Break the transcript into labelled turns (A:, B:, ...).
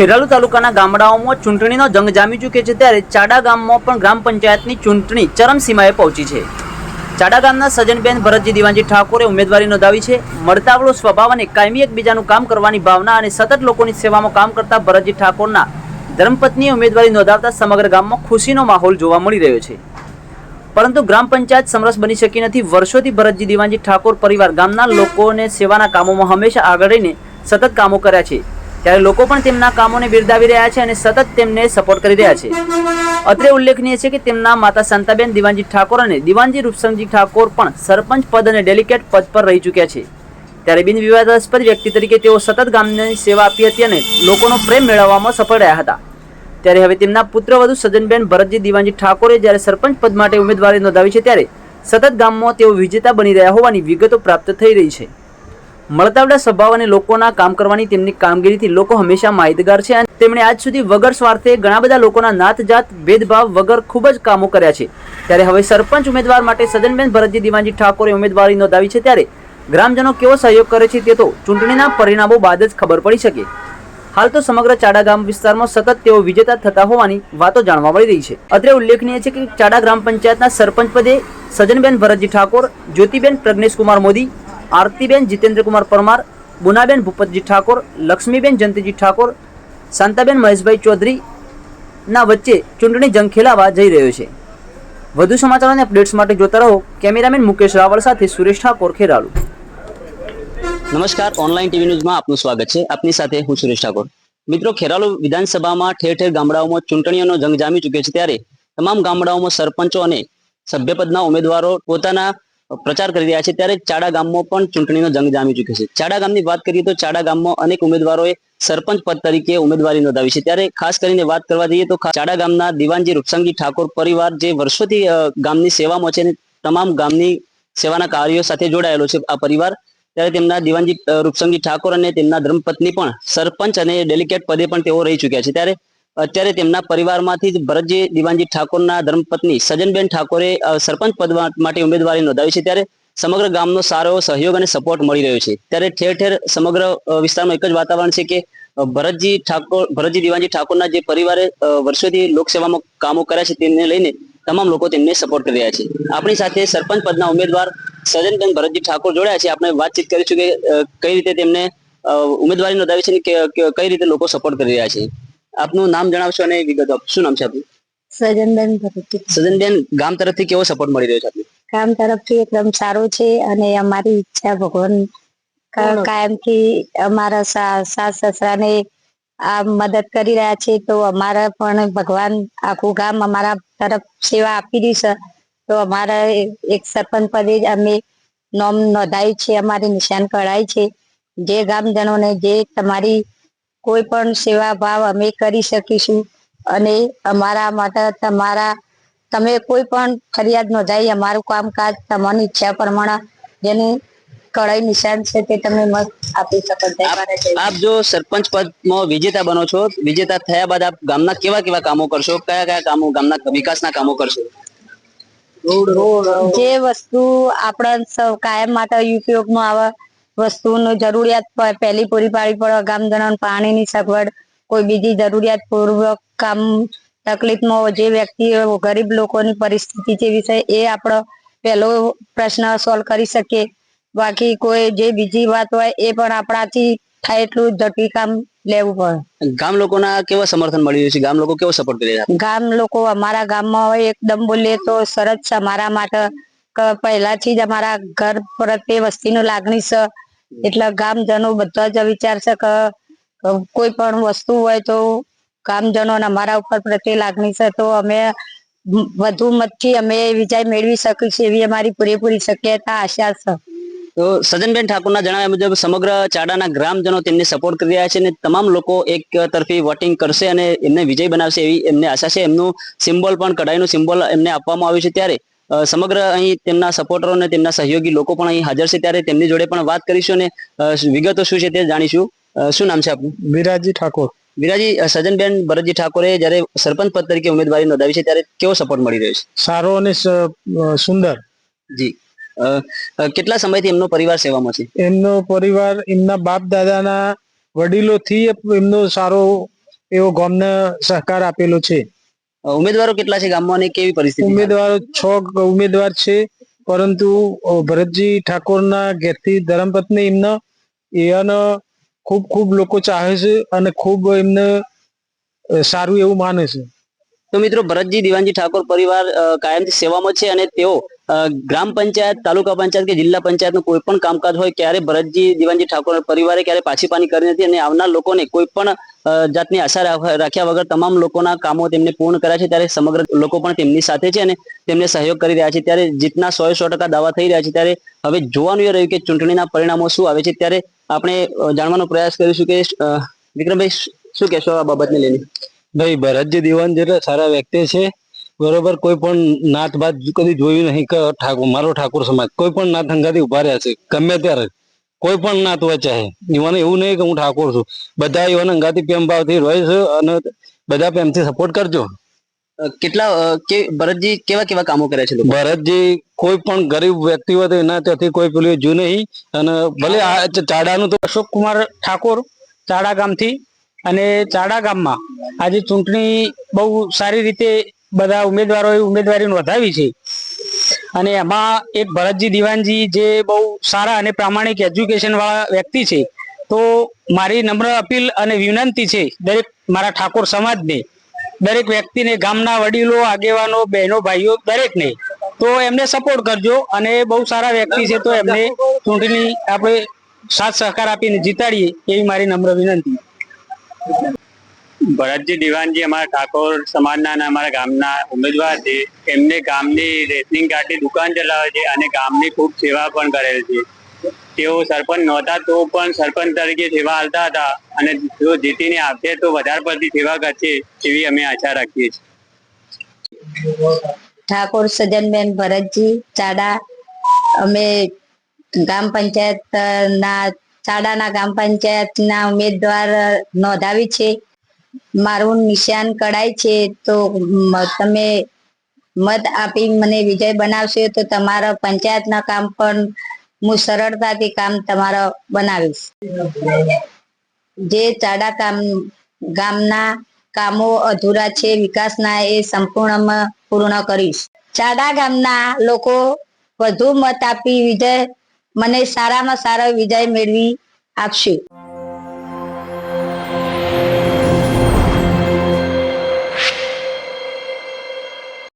A: ખેરાલુ તાલુકાના ગામડાઓમાં ચૂંટણીનો જંગ જામી ચૂક્યો છે ત્યારે ચાડા ગામમાં પણ ગ્રામ પંચાયતની ચૂંટણી ચરમસીમાએ પહોંચી છે. ચાડા ગામના સજનબેન ભરતજી દિવાનજી ઠાકોરે ઉમેદવારી નોંધાવી છે. મળતાવળો સ્વભાવ અને કાયમી એકબીજાનું કામ કરવાની ભાવના અને સતત લોકોની સેવામાં કામ કરતા ભરતજી ઠાકોરના ધર્મપત્નીએ ઉમેદવારી નોંધાવતા સમગ્ર ગામમાં ખુશીનો માહોલ જોવા મળી રહ્યો છે. પરંતુ ગ્રામ પંચાયત સમરસ બની શકી નથી. વર્ષોથી ભરતજી દિવાનજી ઠાકોર પરિવાર ગામના લોકોને સેવાના કામોમાં હંમેશા આગળ રહીને સતત કામો કર્યા છે. ત્યારે લોકો પણ તેમના કામોને બિરદાવી રહ્યા છે અને સતત તેમને સપોર્ટ કરી રહ્યા છે. અત્રે ઉલ્લેખનીય છે કે તેમના માતા શાંતાબેન દિવાનજી ઠાકોર અને દિવાનજી રૂપસંગજી ઠાકોર પણ સરપંચ પદ અને ડેલિકેટ પદ પર રહી ચૂક્યા છે. ત્યારે બિન વિવાદાસ્પદ વ્યક્તિ તરીકે તેઓ સતત ગામની સેવા આપી હતી અને લોકોનો પ્રેમ મેળવવામાં સફળ રહ્યા હતા. ત્યારે હવે તેમના પુત્રવધુ સજનબેન ભરતજી દિવાનજી ઠાકોરે જ્યારે સરપંચ પદ માટે ઉમેદવારી નોંધાવી છે ત્યારે સતત ગામમાં તેઓ વિજેતા બની રહ્યા હોવાની વિગતો પ્રાપ્ત થઈ રહી છે. મળતાવડા સ્વભાવ લોકોના કામ કરવાની તેમની કામગીરીથી લોકો હંમેશા માહિતગાર છે અને તેમણે આજ સુધી વગર સ્વાર્થે ઘણા બધા લોકોના નાત જાત ભેદભાવ વગર ખૂબ જ કામો કર્યા છે. ત્યારે હવે સરપંચ ઉમેદવાર માટે સદનબેન ભરતજી દિવાનજી ઠાકોરે ઉમેદવારી નોંધાવી છે ત્યારે ગ્રામજનો કેવો સહયોગ કરે છે તે તો ચૂંટણીના પરિણામો બાદ જ ખબર પડી શકે. હાલ તો સમગ્ર ચાડા ગામ વિસ્તારમાં સતત તેઓ વિજેતા થતા હોવાની વાતો જાણવા મળી રહી છે. અત્રે ઉલ્લેખનીય છે કે ચાડા ગ્રામ પંચાયતના સરપંચ પદે સજનબેન ભરતજી ઠાકોર, જ્યોતિબેન પ્રજ્ઞેશ કુમાર મોદી આરતીબેન જીતેન્દ્રકુમાર પરમાર બુનાબેન ભૂપતજી ઠાકોર, લક્ષ્મીબેન જયંતિજી ઠાકોર, શાંતાબેન મહેશભાઈ ચૌધરીના વચ્ચે ચૂંટણી જંગ ખેલાવા જઈ રહ્યો છે. વધુ સમાચાર અને અપડેટ્સ માટે જોતા રહો કેમેરામેન મુકેશ રાવળ સાથે સુરેશ ઠાકોર, ખેરાલુ.
B: નમસ્કાર, ઓનલાઈન ટીવી ન્યૂઝમાં આપનું સ્વાગત છે. આપની સાથે હું સુરેશ ઠાકોર. મિત્રો, ખેરાલુ વિધાનસભામાં ઠેર ઠેર ગામડાઓમાં ચૂંટણીઓનો જંગ જામી ચૂક્યો છે ત્યારે તમામ ગામડાઓમાં સરપંચો અને સભ્યપદના ઉમેદવારો પોતાના પ્રચાર કરી રહ્યા છે, ત્યારે ચાડા ગામમાં પણ ચૂંટણીનો જંગ જામી ચૂક્યો છે. ચાડા ગામની વાત કરીએ તો ચાડા ગામમાં અનેક ઉમેદવારોએ સરપંચ પદ તરીકે ઉમેદવારી નોંધાવી છે. ત્યારે ખાસ કરીને વાત કરવા જઈએ તો ચાડા ગામના દિવાનજી રૂપસંગી ઠાકોર પરિવાર જે વર્ષોથી ગામની સેવામાં છે અને તમામ ગામની સેવાના કાર્યો સાથે જોડાયેલો છે આ પરિવાર. ત્યારે તેમના દિવાનજી રૂપસંગી ઠાકોર અને તેમના ધર્મપત્ની પણ સરપંચ અને ડેલિકેટ પદે પણ તેઓ રહી ચૂક્યા છે. ત્યારે અત્યારે તેમના પરિવારમાંથી જ ભરતજી દિવાનજી ઠાકોરના ધર્મપત્ની સજનબેન ઠાકોરે સરપંચ પદ માટે ઉમેદવારી નોંધાવી છે. ત્યારે સમગ્ર ગામનો સારો સહયોગ અને સપોર્ટ મળી રહ્યો છે. ત્યારે ઠેર ઠેર સમગ્ર વિસ્તારમાં એક જ વાતાવરણ છે કે ભરતજી ઠાકોર, ભરતજી દિવાનજી ઠાકોરના જે પરિવારે વર્ષોથી લોકસેવામાં કામો કર્યા છે તેમને લઈને તમામ લોકો તેમને સપોર્ટ કરી રહ્યા છે. આપણી સાથે સરપંચ પદના ઉમેદવાર સજનબેન ભરતજી ઠાકોર જોડાયા છે. આપણે વાતચીત કરીશું કે કઈ રીતે તેમને ઉમેદવારી નોંધાવી છે અને કઈ રીતે લોકો સપોર્ટ કરી રહ્યા છે. આપનું નામ જણાવશો અને વિગત આપો. શું નામ છે આપનું?
C: સજનબેન
B: સજનબેન ગામ તરફથી કેવો સપોર્ટ મળી રહ્યો છે આપને?
C: ગામ તરફથી એકદમ સારું છે અને અમારી ઈચ્છા ભગવાન કાયમથી અમારા સાસ સસરાને આ મદદ કરી રહ્યા છે. તો અમારા પણ ભગવાન આખું ગામ અમારા તરફ સેવા આપી રહી છે. તો અમારા એક સરપંચ પદે જ અમે નોમ નોંધાયું છે. અમારી નિશાન કઢાઈ છે. જે ગામજનોને જે તમારી કોઈ પણ સેવા ભાવ અમે કરી શકીશું. અને અમારા માટે તમારા તમે કોઈ પણ ફરિયાદ નોંધાઈ અમારું કામકાજ તમારી ઈચ્છા પ્રમાણે જેની કડાઈ નિશાન છે તે તમે મત આપી શકો.
B: આપ જો સરપંચ પદમાં વિજેતા બનો છો વિજેતા થયા બાદ આપ ગામના કેવા કેવા કામો કરશો? કયા કયા કામો ગામના વિકાસના કામો કરશો?
C: જે વસ્તુ આપણા સૌ કાયમ માટે ઉપયોગમાં આવે વસ્તુની જરૂરિયાત પહેલી પૂરી પાડવી પડે ગામજનોને પાણીની સગવડ કોઈ બીજી જરૂરિયાત પૂર્વક કામ તકલીફમાં જે વ્યક્તિ ગરીબ લોકોની પરિસ્થિતિ જેવી છે એ આપણો પહેલો પ્રશ્ન સોલ્વ કરી શકીએ બાકી કોઈ જે બીજી વાત હોય એ પણ આપણાથી થાય એટલું ઝડપી કામ લેવું પડે.
B: ગામ લોકોના કેવા સમર્થન મળી રહ્યું છે? ગામ લોકો કેવો સપોર્ટ કરી રહ્યા
C: ગામ લોકો અમારા ગામમાં હોય એકદમ બોલીએ તો સરસ છે અમારા માટે પહેલાથી જ અમારા ઘર પ્રત્યે વસ્તીનો લાગણી છે એટલે ગામજનો બધા જ વિચાર છે કે કોઈ પણ વસ્તુ હોય તો ગામજનો અમારા ઉપર પ્રત્યે લાગણી છે, તો અમે વધુ મતથી અમે વિજય મેળવી શકીશું એવી અમારી પૂરેપૂરી શક્યતા, આશા છે.
B: તો સજનબેન ઠાકોરના જણાવ્યા મુજબ સમગ્ર ચાડાના ગ્રામજનો તેમને સપોર્ટ કરી રહ્યા છે અને તમામ લોકો એક તરફી વોટિંગ કરશે અને એમને વિજય બનાવશે એવી એમને આશા છે. એમનું સિમ્બોલ પણ, કઢાઈનું સિમ્બોલ એમને આપવામાં આવ્યું છે ત્યારે સમગ્ર અહીં તેમના સપોર્ટરો અને તેમના સહયોગી લોકો પણ અહીં હાજર છે. ત્યારે તેમની જોડે પણ વાત કરીશું અને વિગતો શું છે તે જાણીશું. શું નામ છે આપનું?
D: વિરાજી ઠાકોર.
B: વિરાજી સજનબેન ભરતજી ઠાકોરે જ્યારે સરપંચ પદ તરીકે ઉમેદવારી નોંધાવી છે ત્યારે કેવો સપોર્ટ મળી રહ્યો છે?
D: સારો અને સુંદર.
B: જી. કેટલા સમયથી એમનો પરિવાર સેવામાં છે?
D: એમનો પરિવાર એમના બાપ દાદાના વડીલોથી એમનો સારો એવો ગામને સહકાર આપેલો છે.
B: ઉમેદવારો કેટલા છે ગામમાં અને કેવી પરિસ્થિતિ
D: ઉમેદવારો છ ઉમેદવાર છે પરંતુ ભરતજી ઠાકોરના ઘેરથી ધર્મપત્ની એમના એને ખૂબ ખૂબ લોકો ચાહે છે અને ખૂબ એમને સારું એવું માને છે.
B: તો મિત્રો ભરતજી દિવાનજી ઠાકોર પરિવાર કાયમથી સેવામાં છે અને તેઓ ગ્રામ પંચાયત, તાલુકા પંચાયત કે જિલ્લા પંચાયતનું કોઈ પણ કામકાજ હોય ક્યારે ભરતજી, દિવાનજી ઠાકોર પરિવારે ક્યારે પાછી પાની કરી નથી અને આવનાર લોકોને કોઈ પણ જાતની આશા રાખ- રાખ્યા વગર તમામ લોકોના કામો તેમને પૂર્ણ કર્યા છે ત્યારે સમગ્ર લોકો પણ તેમની સાથે છે અને તેમને સહયોગ કરી રહ્યા છે. ત્યારે જીતના સો સો ટકા દાવા થઈ રહ્યા છે. ત્યારે હવે જોવાનું એ રહ્યું કે ચૂંટણીના પરિણામો શું આવે છે. ત્યારે આપણે જાણવાનો પ્રયાસ કરીશું કે વિક્રમભાઈ, શું કહેશો આ બાબતને લઈને?
E: ભાઈ ભરતજી દિવાન જેટલા સારા વ્યક્તિ છે. બરોબર કોઈ પણ નાત બાદ કદી જોયું નહીં કે ઠાકોર મારો ઠાકોર સમાજ કોઈ પણ નાત હંગાથી ઊભા રહ્યા છે ગમે ત્યારે કોઈ પણ નાત હોય ચાહે ઈવાને એવું નહીં કે હું ઠાકોર છું બધા ઈવાને હંગાથી પ્રેમ ભાવથી રહે છે અને બધા પ્રેમથી સપોર્ટ કરજો.
B: કેટલા કે ભરતજી કેવા કેવા કામો કર્યા છે
E: ભરતજી કોઈ પણ ગરીબ વ્યક્તિ હોય તો એના ત્યાંથી કોઈ પેલું જો નહીં અને ભલે આ ચાડાનું તો
F: અશોક કુમાર ઠાકોર ચાડા ગામથી અને ચાડા ગામમાં આજે ચૂંટણી બહુ સારી રીતે બધા ઉમેદવારોએ ઉમેદવારી નોંધાવી છે. અને એમાં એક ભરતજી દિવાનજી જે બહુ સારા અને પ્રામાણિક એજ્યુકેશન વાળા વ્યક્તિ છે, તો મારી નમ્ર અપીલ અને વિનંતી છે, દરેક મારા ઠાકોર સમાજને, દરેક વ્યક્તિને, ગામના વડીલો, આગેવાનો, બહેનો, ભાઈઓ, દરેકને, તો એમને સપોર્ટ કરજો અને બહુ સારા વ્યક્તિ છે, તો એમને ચૂંટણી આપણે સાથ સહકાર આપીને જીતાડીએ એવી મારી નમ્ર વિનંતી.
G: ભરતજી દિવાનજી અમારા ઠાકોર સમાજના અને અમારા ગામના ઉમેદવાર છે. એમને ગામની રેશનિંગ કાર્ડની દુકાન ચલાવે છે અને ગામની ખૂબ સેવા પણ કરેલ છે. તેઓ સરપંચ નહોતા તો પણ સરપંચ તરીકે સેવા આલતા હતા અને જો જીતીને આવશે તો વધારે પડતી સેવા કરશે એવી અમે આશા રાખીએ છીએ.
C: ઠાકોર સજનબેન ભરતજી, ચાડા, અમે ગ્રામ પંચાયતના, ચાડાના ગ્રામ પંચાયતના ઉમેદવાર નોંધાવી છે. મારું નિશાન કડાય છે, તો તમે મત આપી મને વિજય બનાવશો, તો તમારા પંચાયતના કામ પણ હું સરળતાથી કામ તમારા બનાવીશ. જે ચાડા કામ, ગામના કામો અધૂરા છે, વિકાસના એ સંપૂર્ણમાં પૂર્ણ કરીશ. ચાડા ગામના લોકો વધુ મત આપી વિજય, મને સારામાં સારો વિજય મેળવી આપશે.